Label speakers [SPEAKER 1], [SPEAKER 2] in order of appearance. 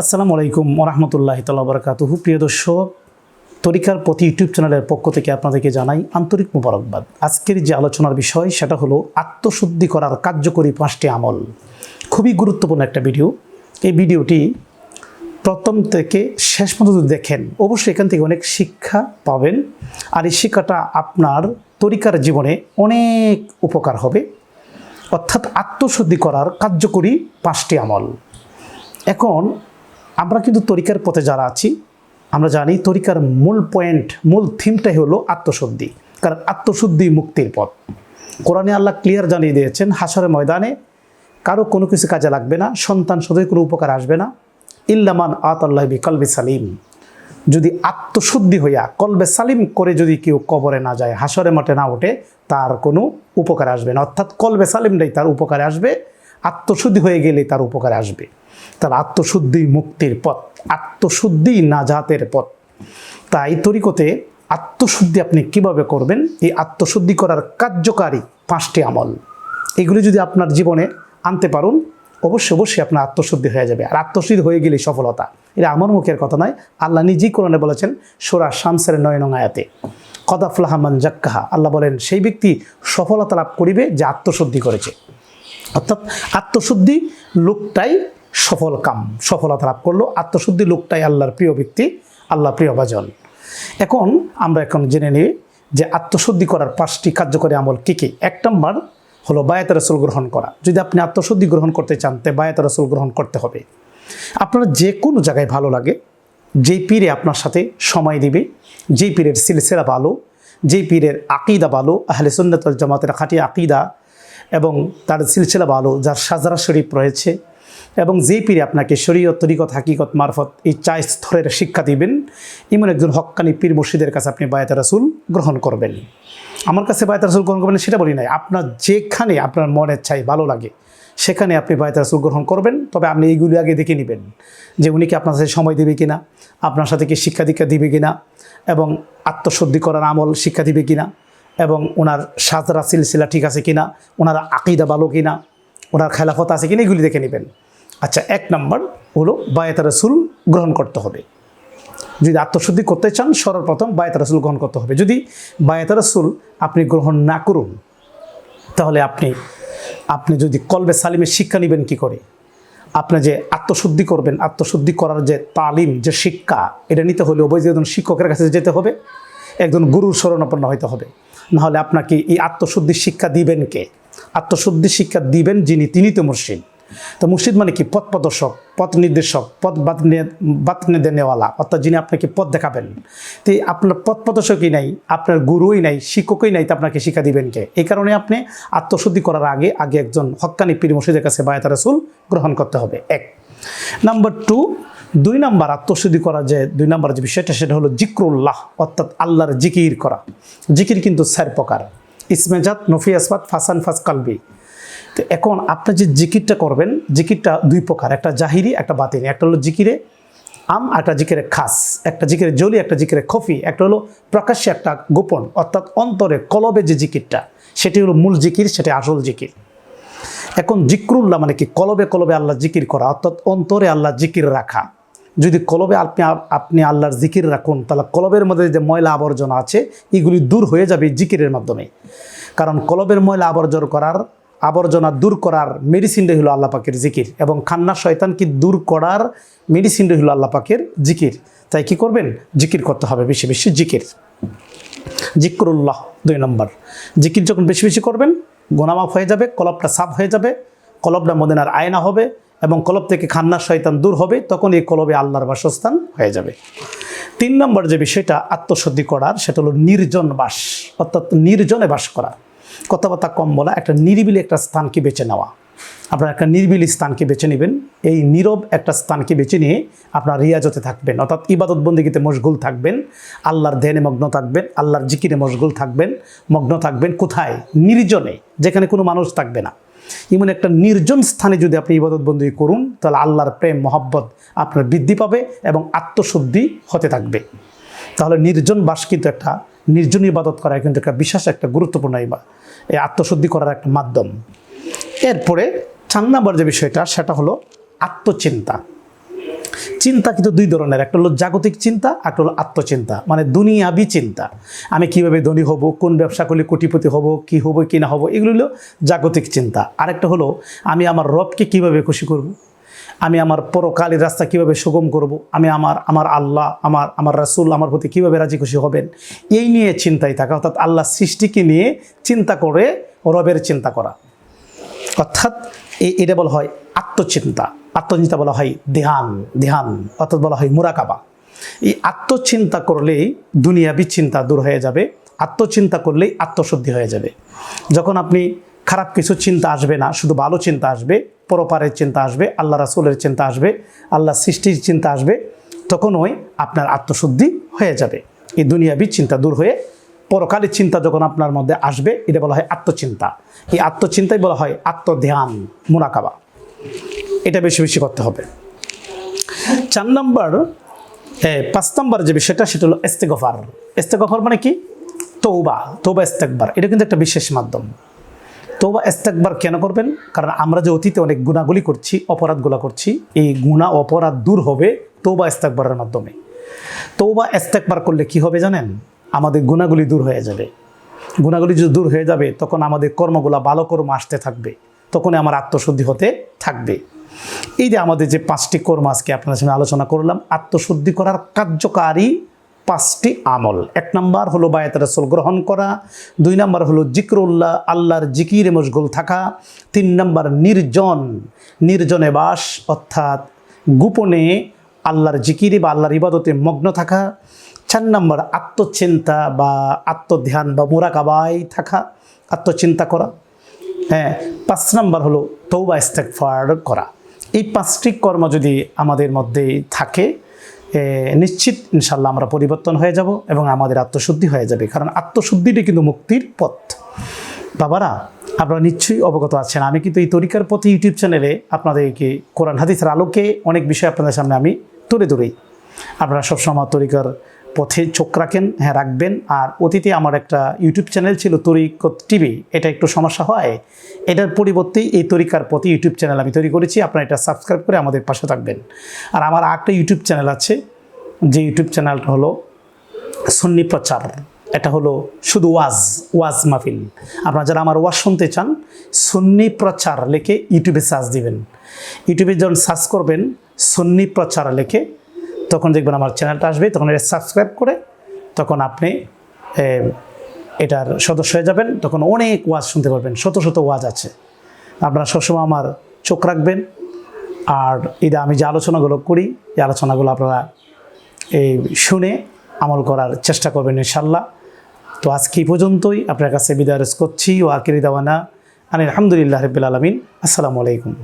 [SPEAKER 1] আসসালামু আলাইকুম ওরহমতুল্লাহ তালা বরকাতুহু প্রিয় দর্শক, তরিকার প্রতি ইউটিউব চ্যানেলের পক্ষ থেকে আপনাদেরকে জানাই আন্তরিক মোবারকবাদ। আজকের যে আলোচনার বিষয়, সেটা হলো আত্মশুদ্ধি করার কার্যকরী পাঁচটি আমল। খুবই গুরুত্বপূর্ণ একটা ভিডিও। এই ভিডিওটি প্রথম থেকে শেষ পর্যন্ত দেখেন। অবশ্যই এখান থেকে অনেক শিক্ষা পাবেন। আর এই শিক্ষাটা আপনার তরিকার জীবনে অনেক উপকার হবে। অর্থাৎ আত্মশুদ্ধি করার কার্যকরী পাঁচটি আমল। এখন আমরা কিন্তু তরিকার পথে যারা আছি, আমরা জানি তরিকার মূল পয়েন্ট মূল থিমটাই হলো আত্মশুদ্ধি। কারণ আত্মশুদ্ধি মুক্তির পথ। কোরআনে আল্লাহ ক্লিয়ার জানিয়ে দিয়েছেন হাসরের ময়দানে কারও কোনো কিছু কাজে লাগবে না, সন্তান সদয় কোনো উপকার আসবে না। ইল্লামান আতাল্লাহ বি কলবে সালিম। যদি আত্মশুদ্ধি হইয়া কলবে সালিম করে যদি কেউ কবরে না যায় হাসরে মাঠে না ওঠে, তার কোনো উপকার আসবে না। অর্থাৎ কলবে সালিমটাই তার উপকারে আসবে। আত্মশুদ্ধি হয়ে গেলে তার উপকারে আসবে। তার আত্মশুদ্ধি মুক্তির পথ, আত্মশুদ্ধি নাজাতের পথ। তাই তরিকতে আত্মশুদ্ধি আপনি কীভাবে করবেন? এই আত্মশুদ্ধি করার কার্যকারী পাঁচটি আমল। এগুলি যদি আপনার জীবনে আনতে পারুন, অবশ্যই অবশ্যই আপনার আত্মশুদ্ধি হয়ে যাবে। আর আত্মশুদ্ধি হয়ে গেলে সফলতা। এটা আমার মুখের কথা নয়, আল্লাহ নিজেই কোরআনে বলেছেন, সোরা শামসের নয় আয়াতে কদাফুল্লাহমান জাক্কাহা। আল্লাহ বলেন, সেই ব্যক্তি সফলতা লাভ করিবে যে আত্মশুদ্ধি করেছে। অর্থাৎ আত্মশুদ্ধি লোকটাই সফল কাম, সফলতা লাভ করল। আত্মশুদ্ধি লোকটাই আল্লাহর প্রিয় ব্যক্তি, আল্লাহ প্রিয় ভাজন এখন আমরা এখন জেনে নিই যে আত্মশুদ্ধি করার পাঁচটি কার্যকরী আমল কী কী। এক নম্বর হলো বায়াত রসুল গ্রহণ করা। যদি আপনি আত্মশুদ্ধি গ্রহণ করতে চান, তে বায়াত রসুল গ্রহণ করতে হবে। আপনার যে কোনো জায়গায় ভালো লাগে, যেই পীরে আপনার সাথে সময় দিবে, যেই পীরের সিলসিলা ভালো, যেই পীরের আকিদা ভালো, আহলে সুন্নতল জামাতের খাঁটি আকিদা এবং তার সিলসিলা ভালো, যার সাজারা শরীফ রয়েছে এবং যেই পীরে আপনাকে শরীয়ত, তরিকত, হাকিকত, মারফত এই চার স্তরের শিক্ষা দিবেন, এমন একজন হক্কানি পীর মুর্শিদের কাছে আপনি বায়াত রাসুল গ্রহণ করবেন। আমার কাছে বায়াত রাসুল গ্রহণ করবেন সেটা বলি নাই, আপনার যেখানে আপনার মনের চাই ভালো লাগে, সেখানে আপনি বায়াত রাসুল গ্রহণ করবেন, তবে আপনি এইগুলি আগে দেখে নেবেন যে উনি কি আপনার সাথে সময় দেবে কিনা, আপনার সাথে কি শিক্ষা দীক্ষা দিবে কিনা, এবং আত্মশুদ্ধি করার আমল শিক্ষা দিবে কিনা এবং ওনার সাজরা সিলসিলা ঠিক আছে কিনা, ওনার আকিদা ভালো কিনা, ওনার খেলাফত আছে কিনা এগুলি দেখে নেবেন। আচ্ছা এক নম্বর হলো বায়াত রসুল গ্রহণ করতে হবে। যদি আত্মশুদ্ধি করতে চান, সর্বপ্রথম বায়াত রসুল গ্রহণ করতে হবে। যদি বায়াত রসুল আপনি গ্রহণ না করুন, তাহলে আপনি আপনি যদি কলবে সালিমের শিক্ষা নেবেন কি করে? আপনি যে আত্মশুদ্ধি করবেন, আত্মশুদ্ধি করার যে তালিম, যে শিক্ষা, এটা নিতে হলে অবশ্যই একজন শিক্ষকের কাছে যেতে হবে, একজন গুরুর শরণাপন্ন হইতে হবে। নাহলে আপনাকে এই আত্মশুদ্ধির শিক্ষা দিবেন কে? আত্মশুদ্ধির শিক্ষা দিবেন যিনি, তিনি তো মুর্শিদ। তো মুর্শিদ মানে কি? পথ প্রদর্শক, পথ নির্দেশক, পথ বাত নেওয়ালা, অর্থাৎ যিনি আপনাকে পথ দেখাবেন। তো আপনার পথ প্রদর্শকই নাই, আপনার গুরুই নাই, শিক্ষকই নাই, তো আপনাকে শিক্ষা দিবেন কে? এই কারণে আপনি আত্মশুদ্ধি করার আগে আগে একজন হক্কানি পীর মুর্শিদের কাছে বায়াত রাসুল গ্রহণ করতে হবে। এক। নাম্বার টু দুই নাম্বার আত্মশুদ্ধি করা যে দুই নাম্বার যে বিষয়টা, সেটা হলো জিক্রুল্লাহ, অর্থাৎ আল্লাহর জিকির করা। জিকির কিন্তু স্যার প্রকার। ইসমেজাত নফি আসবাদ, ফাসান, ফাস কালবি। তো এখন আপনি যে জিকিরটা করবেন, জিকিরটা দুই প্রকার, একটা জাহিরি, একটা বাতিনি। একটা হলো জিকিরে আম একটা জিকিরে খাস। একটা জিকিরে জলি, একটা জিকিরে খফি। একটা হলো প্রকাশ্যে একটা গোপন, অর্থাৎ অন্তরে, কলবে যে জিকিরটা, সেটি হলো মূল জিকির, সেটি আসল জিকির। এখন জিক্রুল্লাহ মানে কি? কলবে কলবে আল্লাহ জিকির করা, অর্থাৎ অন্তরে আল্লাহ জিকির রাখা। যদি কলবে আপনি আপনি আল্লাহর জিকির রাখুন, তাহলে কলবের মধ্যে যে ময়লা আবর্জনা আছে, এগুলি দূর হয়ে যাবে জিকিরের মাধ্যমে। কারণ কলবের ময়লা আবর্জন করার, আবর্জনা দূর করার মেডিসিনটাই হলো আল্লাহ পাকের জিকির। এবং খান্না শয়তানকে দূর করার মেডিসিনটাই হলো আল্লাহ পাকের জিকির। তাই কি করবেন? জিকির করতে হবে, বেশি বেশি জিকির। জিকরুল্লাহ, দুই নম্বর। জিকির যখন বেশি বেশি করবেন গোনামাফ হয়ে যাবে, কলবটা সাফ হয়ে যাবে, কলবটা মদিনার আয়না হবে এবং কলব থেকে খান্নার শয়তান দূর হবে তখন এই কলবে আল্লাহর বাসস্থান হয়ে যাবে। তিন নম্বর যে বিষয়টা, আত্মশুদ্ধি করার, সেটা হলো নির্জন বাস, অর্থাৎ নির্জনে বাস করা। কথাবার্তা কম বলা, একটা নিরিবিলি একটা স্থানকে বেছে নেওয়া। আপনার একটা নিরিবিলি স্থানকে বেছে নেবেন। এই নীরব একটা স্থানকে বেছে নিয়ে আপনার রিয়াজতে থাকবেন। অর্থাৎ ইবাদত বন্দিগিতে মশগুল থাকবেন, আল্লাহর ধ্যানে মগ্ন থাকবেন, আল্লাহর জিকিরে মশগুল থাকবেন, মগ্ন থাকবেন কোথায়? নির্জনে, যেখানে কোনো মানুষ থাকবে না। এমন একটা নির্জন স্থানে যদি আপনি ইবাদত বন্দী করুন, তাহলে আল্লাহর প্রেম, মহব্বত আপনার বৃদ্ধি পাবে এবং আত্মশুদ্ধি হতে থাকবে। তাহলে নির্জন বাস কিন্তু একটা, নির্জন ইবাদত করা কিন্তু একটা বিশেষ একটা গুরুত্বপূর্ণ এই আত্মশুদ্ধি করার একটা মাধ্যম। এরপরে চার নম্বর যে বিষয়টা, সেটা হলো আত্মচিন্তা। চিন্তা কিন্তু দুই ধরনের, একটা হলো জাগতিক চিন্তা, একটা হলো আত্মচিন্তা মানে দুনিয়াবি চিন্তা। আমি কীভাবে ধনী হব, কোন ব্যবসা করলে কোটিপতি হব, কি হব, কি না হব, এগুলো হলো জাগতিক চিন্তা। আরেকটা হলো, আমি আমার রবকে কীভাবে খুশি করব? আমি আমার পরকালের রাস্তা কীভাবে সুগম করব? আমি আমার আমার আল্লাহ, আমার আমার রাসূল আমার প্রতি কীভাবে রাজি খুশি হবেন? এই নিয়ে চিন্তায় থাকা, অর্থাৎ আল্লাহ সৃষ্টিকে নিয়ে চিন্তা করে, রবের চিন্তা করা। অর্থাৎ এটা বলা হয় আত্মচিন্তা। আত্মচিন্তা বলা হয় ধ্যান ধ্যান অর্থাৎ বলা হয় মুরাকাবা। এই আত্মচিন্তা করলেই দুনিয়াবি চিন্তা দূর হয়ে যাবে, আত্মচিন্তা করলেই আত্মশুদ্ধি হয়ে যাবে। যখন আপনি খারাপ কিছু চিন্তা আসবে না, শুধু ভালো চিন্তা আসবে, পরপারের চিন্তা আসবে, আল্লাহ রাসুলের চিন্তা আসবে, আল্লাহ সৃষ্টির চিন্তা আসবে, তখন ওই আপনার আত্মশুদ্ধি হয়ে যাবে। এই দুনিয়াবি চিন্তা দূর হয়ে পরকালের চিন্তা যখন আপনার মধ্যে আসবে, এটা বলা হয় আত্মচিন্তা। এই আত্মচিন্তাই বলা হয় আত্মধ্যান, মুনাকাবা। এটা বেশি বেশি করতে হবে। চার নম্বর পাঁচ নম্বর যে বিষয়টা, সেটা হলো এস্তেগফার এস্তেগফার মানে কি? তৌবা তৌবা ইস্তেকবার এটা কিন্তু একটা বিশেষ মাধ্যম। তৌবা ইস্তেকবার কেন করবেন? কারণ আমরা যে অতীতে অনেক গুণাগুলি করছি, অপরাধগুলো করছি, এই গুণা, অপরাধ দূর হবে তৌবা ইস্তেকবারের মাধ্যমে। তৌবা ইস্তেকবার করলে কি হবে জানেন? আমাদের গুণাগুলি দূর হয়ে যাবে। গুণাগুলি যদি দূর হয়ে যাবে, তখন আমাদের কর্মগুলো ভালো কর্ম আসতে থাকবে। তখন আমার আত্মশুদ্ধি হতে থাকবে। এই যে আমাদের যে পাঁচটি কর্ম আজকে আপনার সঙ্গে আলোচনা করলাম, আত্মশুদ্ধি করার কার্যকারী পাঁচটি আমল। এক নম্বর হলো বায়াত রাসূল গ্রহণ করা, দুই নাম্বার হলো জিক্রুল্লাহ, আল্লাহর জিকিরে মশগুল থাকা, তিন নম্বর নির্জন, নির্জনে বাস, অর্থাৎ গোপনে আল্লাহর জিকিরে বা আল্লাহর ইবাদতে মগ্ন থাকা চার নম্বর, আত্মচিন্তা বা আত্মধ্যান বা মোরাকাবাই থাকা, আত্মচিন্তা করা। হ্যাঁ পাঁচ নম্বর হলো তৌবা ইস্তেকফার করা। এই পাঁচটি কর্ম যদি আমাদের মধ্যে থাকে নিশ্চিত ইনশাল্লাহ আমরা পরিবর্তন হয়ে যাব এবং আমাদের আত্মশুদ্ধি হয়ে যাবে। কারণ আত্মশুদ্ধিটি কিন্তু মুক্তির পথ। বাবারা, আপনারা নিশ্চয়ই অবগত আছেন। আমি কিন্তু এই তরিকার পথে ইউটিউব চ্যানেলে আপনাদেরকে কোরআন, হাদিসের আলোকে অনেক বিষয় আপনাদের সামনে আমি তুলে ধরি। আপনারা সবসময় তরিকার পথে চোখ রাখেন হ্যাঁ রাখবেন। আর অতীতে আমার একটা ইউটিউব চ্যানেল ছিল তরিকত টিভি। এটা একটু সমস্যা হয়। এটার পরিবর্তে এই তরিকার পথে ইউটিউব চ্যানেল আমি তৈরি করেছি। আপনারা এটা সাবস্ক্রাইব করে আমাদের পাশে থাকবেন। আর আমার আরেকটা ইউটিউব চ্যানেল আছে, যে ইউটিউব চ্যানেলটা হলো সুন্নি প্রচার। এটা হলো শুধু ওয়াজ ওয়াজ মাহফিল। আপনারা যারা আমার ওয়াজ শুনতে চান, সুন্নি প্রচার লিখে ইউটিউবে সার্চ দিবেন। ইউটিউবে যখন সার্চ করবেন, সুন্নি প্রচার লিখে তখন দেখবেন আমার চ্যানেলটা আসবে, তখন এটা সাবস্ক্রাইব করে তখন আপনি এটার সদস্য হয়ে যাবেন। তখন অনেক ওয়াজ শুনতে পারবেন, শত শত ওয়াজ আছে। আপনারা সবসময় আমার চোখ রাখবেন। আর এটা আমি যে আলোচনাগুলো করি, এই আলোচনাগুলো আপনারা এই শুনে আমল করার চেষ্টা করবেন ইনশাল্লাহ তো আজকে পর্যন্তই। আপনার কাছে বিদায় করছি। ও আকিরি দাওয়ানা আনি আলহামদুলিল্লাহ রবিল আলমিন। আসসালামু আলাইকুম।